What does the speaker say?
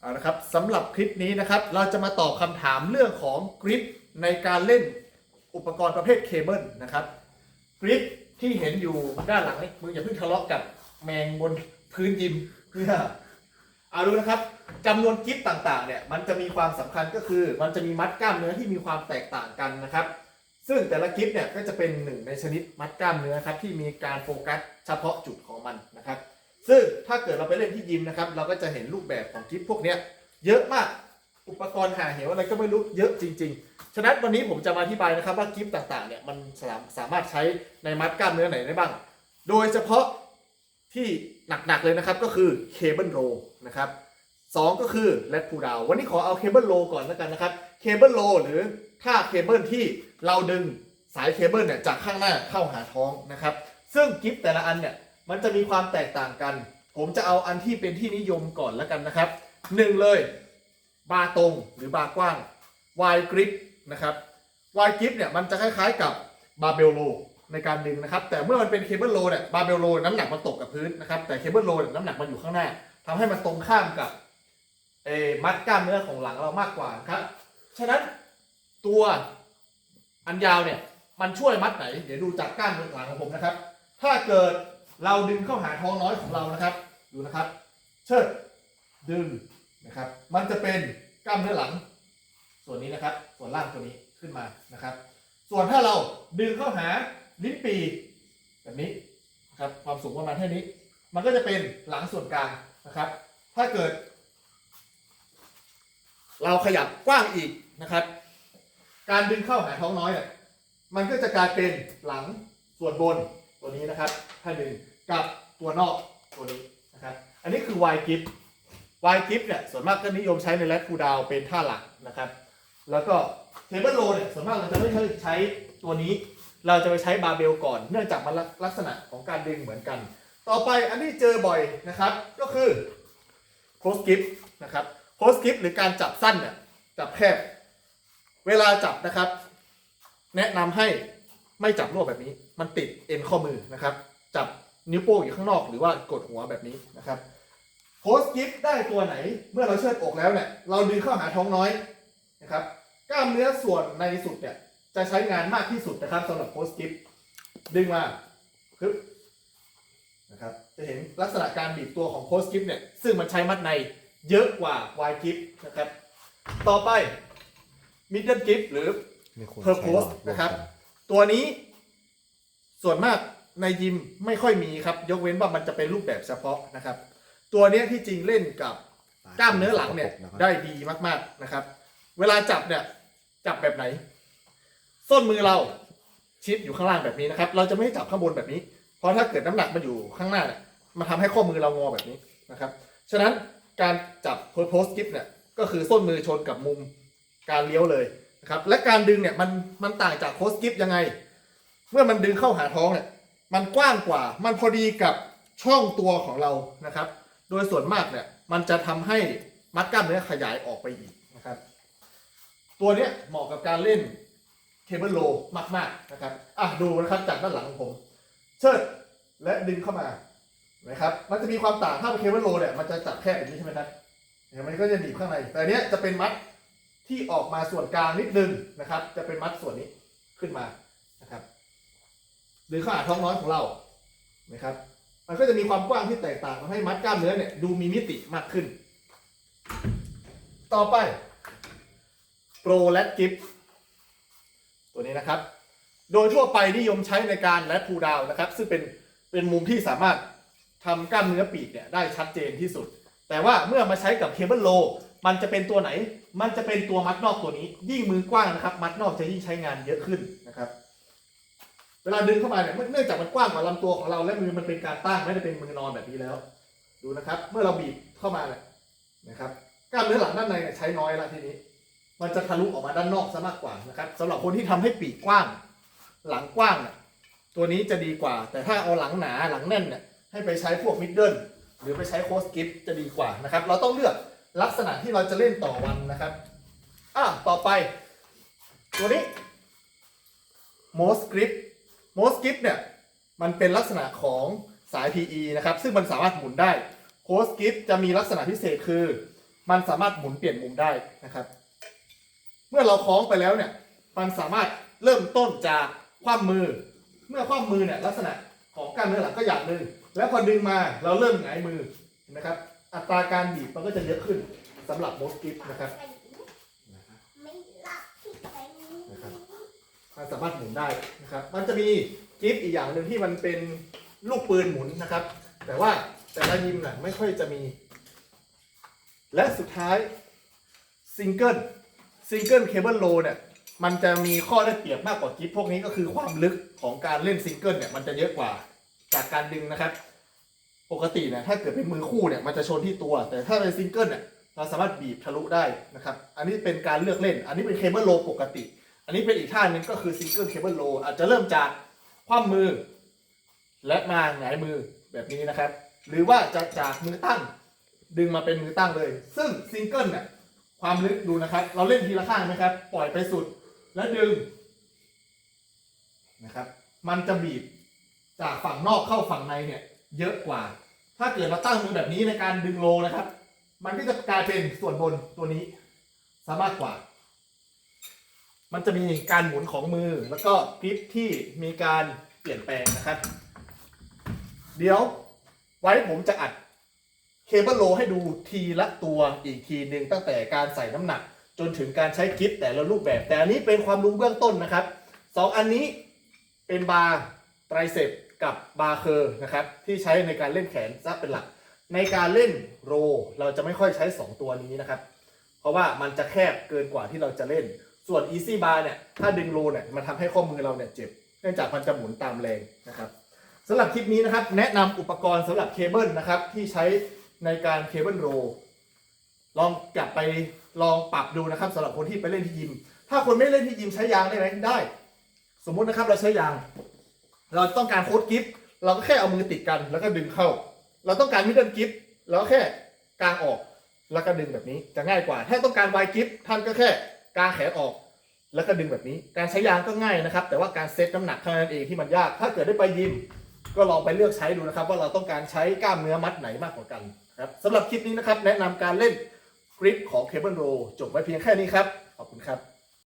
เอาละครับสำหรับคลิปนี้นะครับ เราจะมาตอบคำถามเรื่องของกริปในการเล่นอุปกรณ์ประเภทเคเบิลนะครับกริปที่เห็นอยู่ด้านหลังนี้มึงอย่าเพิ่งทะเลาะกับแมงบนพื้นยิมเพื่อเอาดูนะครับจำนวนกริปต่างๆเนี่ยมันจะมีความสำคัญก็คือ มันจะมีมัดกล้ามเนื้อที่มีความแตกต่างกันนะครับ ซึ่งแต่ละกริปเนี่ยก็จะเป็นหนึ่งในชนิดมัดกล้ามเนื้อครับที่มีการโฟกัสเฉพาะจุดของมันนะครับ ซึ่งถ้าเกิดเราไปเล่นที่ยิมนะครับ เราก็จะเห็นรูปแบบของกิฟต์พวกนี้เยอะมากอุปกรณ์หาเหวอะไรก็ไม่รู้เยอะจริง ๆ ฉะนั้นวันนี้ผมจะมาอธิบายนะครับว่ากิฟต์ต่างๆเนี่ยมันสามสามารถใช้ในมัดกล้ามเนื้อไหนได้บ้าง โดยเฉพาะที่หนักๆเลยนะครับก็คือเคเบิลโรนะครับสองก็คือแรดพูดาววันนี้ขอเอาเคเบิลโรก่อนแล้วกันนะครับเคเบิลโรหรือท่าเคเบิลที่เราดึงสายเคเบิลเนี่ยจากข้างหน้าเข้าหาท้องนะครับ ซึ่งกิฟต์แต่ละอันเนี่ย มันจะมีความแตกต่างกัน ผมจะเอาอันที่เป็นที่นิยมก่อนแล้วกันนะครับหนึ่งเลยบาร์ตรงหรือบาร์กว้างวายกริปนะครับวายกริปเนี่ยมันจะคล้ายๆกับบาร์เบลโลในการดึงนะครับ แต่เมื่อมันเป็นเคเบิลโลเนี่ยบาร์เบลโลน้ำหนักมันตกกับพื้นนะครับแต่เคเบิลโลเนี่ยน้ำหนักมันอยู่ข้างหน้าทำให้มันตรงข้ามกับเออมัดกล้ามเนื้อของหลังเรามากกว่าครับฉะนั้นตัวอันยาวเนี่ยมันช่วยมัดไหน เดี๋ยวดูจากกล้ามเนื้อหลังของผมนะครับ ถ้าเกิด เราดึงเข้าหาท้องน้อยของเรานะครับ ดูนะครับ เชิด ดึงนะครับ มันจะเป็นกล้ามเนื้อหลัง ส่วนนี้นะครับ ส่วนล่างตัวนี้ขึ้นมานะครับ ส่วนถ้าเราดึงเข้าหาลิ้นปีแบบนี้นะครับ ความสูงประมาณแค่นี้ มันก็จะเป็นหลังส่วนกลางนะครับ ถ้าเกิด เราขยับกว้างอีกนะครับ การดึงเข้าหาท้องน้อยเนี่ยมันก็จะกลายเป็นหลังส่วนบนตัวนี้นะครับ ถ้าดึง กับตัวนอกตัวนี้นะครับ อันนี้คือ Y grip Y grip เนี่ยส่วนมากก็นิยมใช้ในแรดคูดาวเป็นท่าหลักนะครับ แล้วก็เทเบิลโลเนี่ยส่วนมากเราจะไม่ใช้ตัวนี้ เราจะไปใช้บาเบลก่อน เนื่องจากมันลักษณะของการดึงเหมือนกัน ต่อไปอันที่เจอบ่อยนะครับ ก็คือโคสกิปนะครับโคสกิปหรือการจับสั้นเนี่ยจับแคบเวลาจับนะครับ แนะนำให้ไม่จับรวบแบบนี้ มันติดเอ็นข้อมือนะครับ จับ นิ้วโป้งอยู่ข้างนอกหรือว่ากดหัวแบบนี้นะครับโพสกิฟได้ตัวไหนเมื่อเราเชิดอกแล้วเนี่ยเราดึงเข้าหาท้องน้อยนะครับกล้ามเนื้อส่วนในสุดเนี่ยจะใช้งานมากที่สุดนะครับสำหรับโพสกิฟดึงมาปึ๊บนะครับจะเห็นลักษณะการบีบตัวของโพสกิฟเนี่ยซึ่งมันใช้มัดในเยอะกว่าวายกิฟนะครับต่อไปมิดเดิลกิฟหรือเพอร์โพสนะครับตัวนี้ส่วนมาก ในยิมไม่ค่อยมีครับ ยกเว้นว่ามันจะเป็นรูปแบบเฉพาะนะครับ ตัวเนี้ยที่จริงเล่นกับกล้ามเนื้อหลังเนี่ยได้ดีมากๆนะครับ เวลาจับเนี่ยจับแบบไหน ส้นมือเราชิดอยู่ข้างล่างแบบนี้นะครับ เราจะไม่ให้จับข้างบนแบบนี้ เพราะถ้าเกิดน้ำหนักมันอยู่ข้างหน้าเนี่ยมันทำให้ข้อมือเรางอแบบนี้นะครับ ฉะนั้นการจับเพอร์โพสกิฟเนี่ยก็คือส้นมือชนกับมุมการเลี้ยวเลยนะครับ และการดึงเนี่ยมันมันต่างจากโคสกิฟยังไง เมื่อมันดึงเข้าหาท้องเนี่ย มันกว้างกว่า มันพอดีกับช่องตัวของเรานะครับ โดยส่วนมากเนี่ยมันจะทำให้มัดกล้ามเนื้อขยายออกไปอีกนะครับ ตัวเนี้ยเหมาะกับการเล่นเคเบิลโลมากๆนะครับอะดูนะครับจากด้านหลังของผม เชิดและดึงเข้ามานะครับ มันจะมีความต่างถ้าเป็นเคเบิลโลเนี่ยมันจะจับแคบแบบนี้ใช่ไหมครับเนี่ยมันก็จะหนีบข้างใน แต่เนี้ยจะเป็นมัดที่ออกมาส่วนกลางนิดนึงนะครับ จะเป็นมัดส่วนนี้ขึ้นมา หรือขาท้องน้อยของเรานะครับ มันก็จะมีความกว้างที่แตกต่างทำให้มัดกล้ามเนื้อเนี่ยดูมีมิติมากขึ้น ต่อไปโปรแลตกิฟตัวนี้นะครับ โดยทั่วไปนิยมใช้ในการแลตพูดาวนะครับ ซึ่งเป็นเป็นมุมที่สามารถทำกล้ามเนื้อปีกเนี่ยได้ชัดเจนที่สุด แต่ว่าเมื่อมาใช้กับเคเบิลโล มันจะเป็นตัวไหน มันจะเป็นตัวมัดนอกตัวนี้ ยิ่งมือกว้างนะครับ มัดนอกจะยิ่งใช้งานเยอะขึ้นนะครับ วลาดึงเข้ามาเนี่ยเนื่องจากมันกว้างกว่าลำตัวของเราและมือมันเป็นการตั้งไม่ได้เป็นมือนอนแบบนี้แล้ว ดูนะครับ เมื่อเราบีบเข้ามาเนี่ยนะครับกล้ามเนื้อหลังด้านในเนี่ยใช้น้อยละทีนี้ มันจะทะลุออกมาด้านนอกซะมากกว่านะครับสำหรับคนที่ทำให้ปีกกว้าง หลังกว้างเนี่ยตัวนี้จะดีกว่า แต่ถ้าเอาหลังหนาหลังแน่นเนี่ยให้ไปใช้พวกมิดเดิลหรือไปใช้โคสกิฟจะดีกว่านะครับ เราต้องเลือกลักษณะที่เราจะเล่นต่อวันนะครับอะต่อไป ตัวนี้ m o s g r i p m o s g r i เนี่ยมันเป็นลักษณะของสาย PE นะครับ ซึ่งมันสามารถหมุนได้ c o s g r i จะมีลักษณะพิเศษคือ มันสามารถหมุนเปลี่ยนมุมได้นะครับ เมื่อเราคล้องไปแล้วเนี่ย มันสามารถเริ่มต้นจากคว่ำมือ เมื่อคว่ำมือเนี่ยลักษณะของกล้ามเนื้อหลังก็อย่างหนึ่งแล้วพอดึงมาเราเริ่มหงายมือนไหมครับ อัตราการบีบมันก็จะเยอะขึ้นสำหรับโมสกิฟนะครับ ไม่รักที่แข็ง นะครับ มันสามารถหมุนได้นะครับ มันจะมีกิฟต์อีกอย่างหนึ่งที่มันเป็นลูกปืนหมุนนะครับ แต่ว่าแต่ละยิมน่ะไม่ค่อยจะมี และสุดท้ายซิงเกิลซิงเกิลเคเบิลโลเนี่ยมันจะมีข้อได้เปรียบมากกว่ากิฟต์พวกนี้ก็คือความลึกของการเล่นซิงเกิลเนี่ยมันจะเยอะกว่าจากการดึงนะครับ ปกติเนี่ยถ้าเกิดเป็นมือคู่เนี่ยมันจะชนที่ตัว แต่ถ้าเป็นซิงเกิลเนี่ยเราสามารถบีบทะลุได้นะครับ อันนี้เป็นการเลือกเล่น อันนี้เป็นเคเบิลโลปกติ อันนี้เป็นอีกท่าหนึ่งก็คือซิงเกิลเคเบิลโลอาจจะเริ่มจากคว่ำมือ และมาหงายมือแบบนี้นะครับ หรือว่าจะจากมือตั้งดึงมาเป็นมือตั้งเลย ซึ่งซิงเกิลเนี่ยความลึกดูนะครับ เราเล่นทีละข้างไหมครับ ปล่อยไปสุดแล้วดึงนะครับ มันจะบีบจากฝั่งนอกเข้าฝั่งในเนี่ย เยอะกว่า ถ้าเกิดเราตั้งมือแบบนี้ในการดึงโลนะครับ มันก็จะกลายเป็นส่วนบนตัวนี้สามารถกว่า มันจะมีการหมุนของมือแล้วก็กริปที่มีการเปลี่ยนแปลงนะครับ เดี๋ยวไว้ผมจะอัดเคเบิลโลให้ดูทีละตัวอีกทีหนึ่งตั้งแต่การใส่น้ำหนัก จนถึงการใช้กริปแต่ละรูปแบบ แต่อันนี้เป็นความรู้เบื้องต้นนะครับสองอันนี้เป็นบาร์ไตรเซปกับบาร์เคอร์นะครับที่ใช้ในการเล่นแขนซะเป็นหลัก ในการเล่นโร เราจะไม่ค่อยใช้ 2 ตัวนี้นะครับ เพราะว่ามันจะแคบเกินกว่าที่เราจะเล่น ส่วน Easy Bar เนี่ย ถ้าดึงโลเนี่ย มันทำให้ข้อมือเราเนี่ยเจ็บ เนื่องจากมันจะหมุนตามแรงนะครับสำหรับคลิปนี้นะครับ แนะนำอุปกรณ์สำหรับเคเบิลนะครับ ที่ใช้ในการเคเบิลโรลองกลับไปลองปรับดูนะครับสำหรับคนที่ไปเล่นที่ยิม ถ้าคนไม่เล่นที่ยิมใช้ยางได้ไหมได้ สมมตินะครับเราใช้ยาง เราต้องการโค้ดกิฟต์เราก็แค่เอามือติดกันแล้วก็ดึงเข้า เราต้องการมิดเดิลกิฟต์เราก็แค่กางออกแล้วก็ดึงแบบนี้จะง่ายกว่า ถ้าต้องการไวกิฟต์ท่านก็แค่ กางแขนออกแล้วก็ดึงแบบนี้ การใช้ยางก็ง่ายนะครับ แต่ว่าการเซตน้ำหนักเท่านั้นเองที่มันยาก ถ้าเกิดได้ไปยิม ก็ลองไปเลือกใช้ดูนะครับ ว่าเราต้องการใช้กล้ามเนื้อมัดไหนมากกว่ากันครับสำหรับคลิปนี้นะครับ แนะนำการเล่นกริปของเคเบิลโรจบไว้เพียงแค่นี้ครับ ขอบคุณครับ